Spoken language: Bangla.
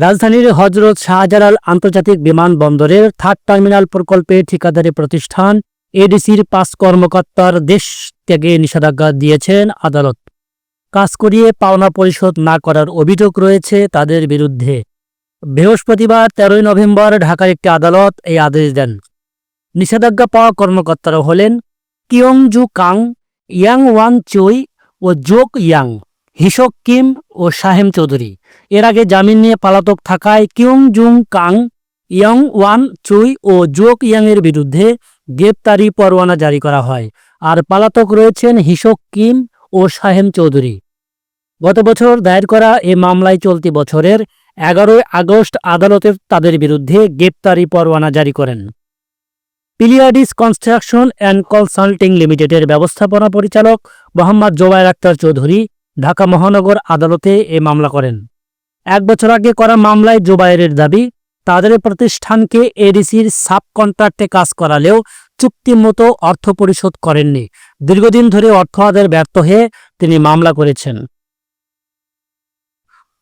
রাজধানীর হজরত শাহজালাল আন্তর্জাতিক বিমানবন্দরের থার্ড টার্মিনাল প্রকল্পে ঠিকাদারি প্রতিষ্ঠান এডিসির পাঁচ কর্মকর্তার দেশ ত্যাগে নিষেধাজ্ঞা দিয়েছেন আদালত। কাজ করিয়ে পাওনা পরিশোধ না করার অভিযোগ রয়েছে তাদের বিরুদ্ধে। বৃহস্পতিবার তেরোই নভেম্বর ঢাকার একটি আদালত এই আদেশ দেন। নিষেধাজ্ঞা পাওয়া কর্মকর্তারা হলেন কিয়ংজু কাং ইয়াং ওয়ান চুই ও জোক ইয়াং। হিসক কিম ও শাহেম চৌধুরী। এর আগে জামিন নিয়ে পালাতক থাকায় Kyung Jung Kang, Young Wan Chui ও জোক ইয়াংয়ের বিরুদ্ধে গ্রেপ্তারি পরোয়ানা জারি করা হয়। আর পালাতক রয়েছেন হিসক কিম ও শাহেম চৌধুরী। গত বছর দায়ের করা এ মামলায় চলতি বছরের এগারোই আগস্ট আদালতে তাদের বিরুদ্ধে গ্রেপ্তারি পরোয়ানা জারি করেন। পিলিয়াডিস কনস্ট্রাকশন অ্যান্ড কনসাল্টিং লিমিটেডের ব্যবস্থাপনা পরিচালক মোহাম্মদ জোবায়ের আক্তার চৌধুরী ঢাকা মহানগর আদালতে এ মামলা করেন। এক বছর আগে করা মামলায় জোবায়েরের দাবি, তাদের প্রতিষ্ঠানকে এডিসির সাব কন্ট্রাক্টে কাজ করালেও চুক্তি মতো অর্থ পরিশোধ করেননি। দীর্ঘদিন ধরে অর্থ আদায়ের ব্যর্থ হয়ে তিনি মামলা করেছেন।